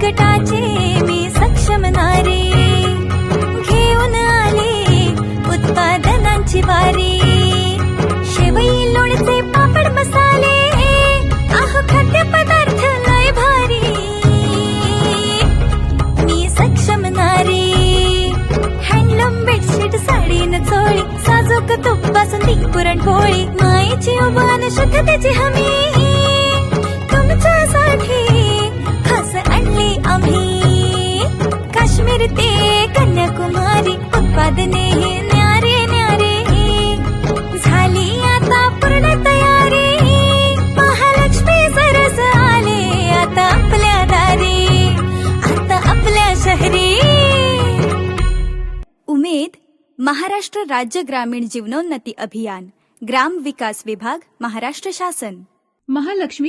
बचत गटाचे मी सक्षम नारी. घेऊन आले उत्पादनांची वारी. शेवई लोणचे पापड मसाले. आह खाद्य पदार्थ लय भारी. मी सक्षम नारी. हँडलूम बेडशीट साडी न चोळी साजूक तूप बासुंदी पुरणपोळी मायेची उभान शुद्धतेची हमी. ते कन्याकुमारी उत्पादने न्यारे न्यारे झाली आता पूर्ण तयारी महालक्ष्मी सरस आले आता आपल्या दारी आता आपल्या शहरी. उमेद महाराष्ट्र राज्य ग्रामीण जीवनोन्नती अभियान ग्राम विकास विभाग महाराष्ट्र शासन. महालक्ष्मी